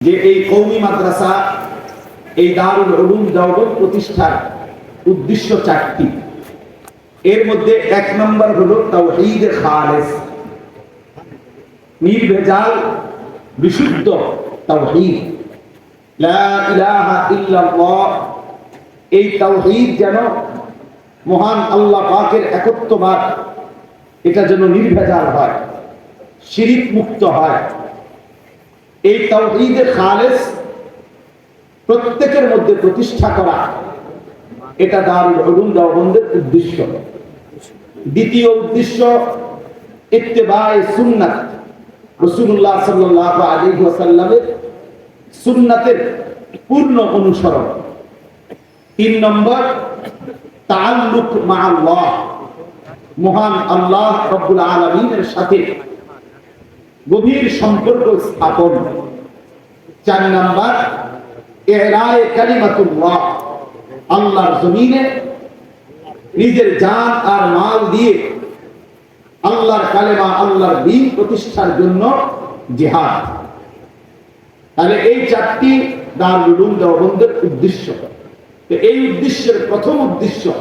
যে এই কৌমি মাদ্রাসা, এই দারুল উলুম দেওবন্দ প্রতিষ্ঠার উদ্দেশ্য চারটি। এর মধ্যে এক নম্বর হলো তাওহীদ খালেস। নির্ভেজাল, বিশুদ্ধ তাওহীদ। লা ইলাহা ইল্লাল্লাহ। এই তাওহীদ যেন মহান আল্লাহ পাকের একত্ববাদ, এটা যেন নির্ভেজাল হয়, শিরিক মুক্ত হয়। এই তাওহীদের খালেস প্রত্যেকের মধ্যে প্রতিষ্ঠা করা। এটা দারুল উলুম দেওবন্দের উদ্দেশ্য। দ্বিতীয় উদ্দেশ্য, ইত্তেবায়ে সুন্নাত। রাসূলুল্লাহ সাল্লাল্লাহু আলাইহি ওয়াসাল্লামের সুন্নাতের পূর্ণ অনুসরণ। তিন নম্বর, তাআল্লুক মা আল্লাহ মহান আল্লাহ রব্বুল আলামিনের সাথে গভীর সম্পর্ক স্থাপন। চার নাম্বার, এরায় কালিমাতুল্লাহ। আল্লাহর জমিনে নিজের জান আর মাল দিয়ে আল্লাহর কালেমা, আল্লাহর দিন প্রতিষ্ঠার জন্য জিহাদ। তাহলে এই চারটি দারুল উলুম দেওবন্দের উদ্দেশ্য। এই উদ্দেশ্যের প্রথম উদ্দেশ্য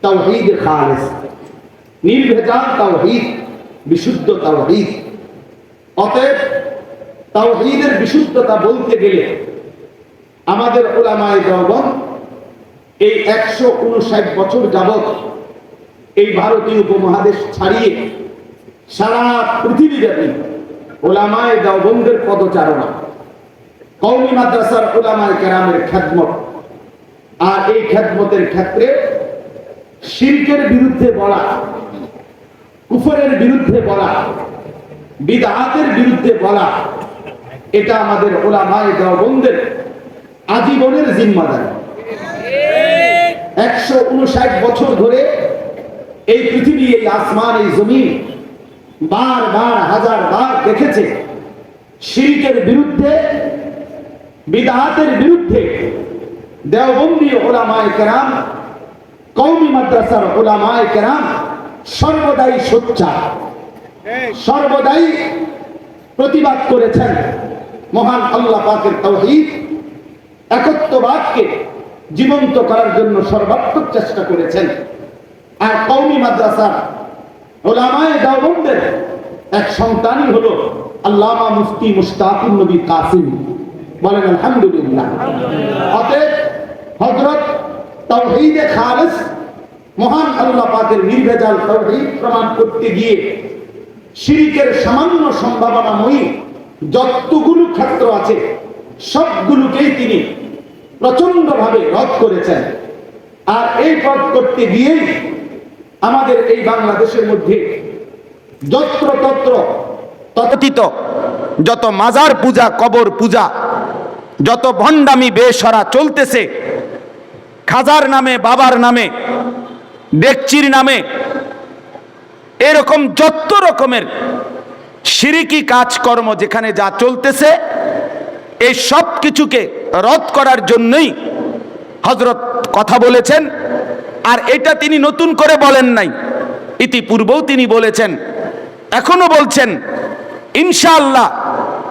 তাওহীদ খালেস। নির্ভেজাল তাওহীদ, বিশুদ্ধ তাওহীদ। অতএব তাও ঈদের বিশুদ্ধতা বলতে গেলে আমাদের ওলামায়ে দেওবন্দ এই একশো উনষাট বছর যাবত এই ভারতীয় উপমহাদেশ ছাড়িয়ে সারা পৃথিবীব্যাপী ওলামায় দেওবন্দের পদচারণা কৌমি মাদ্রাসার ওলামায়ে কেরামের খ্যাতমত আর এই খ্যাতমতের ক্ষেত্রে শিল্পের বিরুদ্ধে বলা, কুফরের বিরুদ্ধে বলা বিদাতের বিরুদ্ধে বলা। এটা আমাদের ওলামায়ে দেওবন্দের আজীবনের জিম্মাদারি। একশো উনষাট বছর ধরে এই পৃথিবী, এই আসমান, এই জমিন বার বার, হাজার বার দেখেছে শিল্পের বিরুদ্ধে, বিদাতের বিরুদ্ধে দেওবন্দি ওলামায় কেরাম কৌমি মাদ্রাসার ওলামায় কেরাম সর্বদাই সোচ্চার। সর্বদাই প্রতিবাদ করেছেন মহান আল্লাহ পাকের তৌহিদ একত্ববাদকে জীবন্ত করার জন্য সর্বাত্মক চেষ্টা করেছেন। আর কৌমি মাদ্রাসার ওলামায়ে এক সন্তানই হলো আল্লামা মুফতি মুশতাকুর নবী কাসিম। বলেন, আলহামদুলিল্লাহ। অতএব হযরত তাওহীদে খালেস মহান আল্লাহ পাকের নির্ভেজাল তাওহীদ প্রমাণ করতে গিয়ে শিরিকের সামান্য সম্ভাবনাময়ী যতগুলো ক্ষেত্র আছে, সবগুলোকেই তিনি প্রচন্ডভাবে রদ করেছেন। আর এই পথ করতে গিয়েই আমাদের এই বাংলাদেশের মধ্যে যত্রতত্র তথিত যত মাজার পূজা, কবর পূজা, যত ভণ্ডামি, বেসরা চলতেছে, খাজার নামে, বাবার নামে ডেকচির নামে এরকম যত রকমের সিরিকি কাজকর্ম যেখানে যা চলতেছে, এই সব কিছুকে রদ করার জন্যই হজরত কথা বলেছেন। আর এটা তিনি নতুন করে বলেন নাই। ইতিপূর্বেও তিনি বলেছেন, এখনও বলছেন, ইনশাআল্লাহ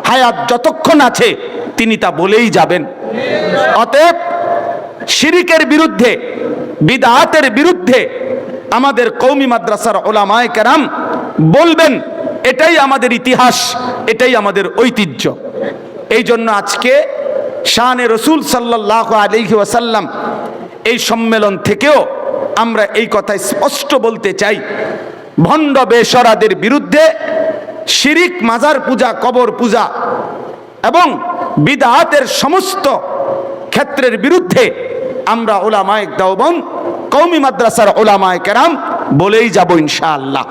হায়াত যতক্ষণ আছে তিনি তা বলেই যাবেন। অতএব শিরিকের বিরুদ্ধে, বিদাতের বিরুদ্ধে আমাদের কৌমি মাদ্রাসার ওলামায় কেরাম বলবেন, এটাই আমাদের ইতিহাস, এটাই আমাদের ঐতিহ্য। এই জন্য আজকে শানে রসুল সাল্লাহ আলহি ওয়াসাল্লাম এই সম্মেলন থেকেও আমরা এই কথা স্পষ্ট বলতে চাই। ভণ্ড বেসরাদের বিরুদ্ধে শিরিক, মাজার পূজা, কবর পূজা এবং বিদাহাতের সমস্ত ক্ষেত্রের বিরুদ্ধে আমরা ওলামায়ক দাওবন কৌমি মাদ্রাসার ওলামায় কেরাম বলেই যাব ইনশাআল্লাহ।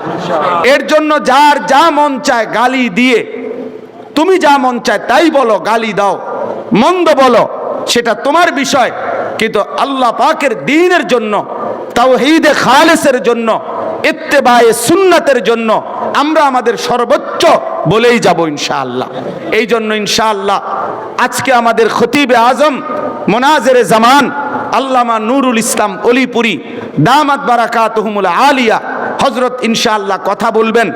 এর জন্য যার যা মন চায় গালি দিয়ে তুমি যা মন চায় তাই বলো গালি দাও মন্দ বলো সেটা তোমার বিষয়। কিন্তু আল্লাহ পাকের দিনের জন্য তাওহীদে খালেসের জন্য ইত্তেবায়ে সুন্নাতের জন্য আমরা আমাদের সর্বোচ্চ বলেই যাব ইনশাআল্লাহ। এই জন্য ইনশাআল্লাহ আজকে আমাদের খতিবে আজম মোনাজের জামান আল্লামা নুরুল ইসলাম অলিপুরি দামাত বারাকাতহুমুল আলিয়া হজরত ইনশাআল্লাহ কথা বলবেন।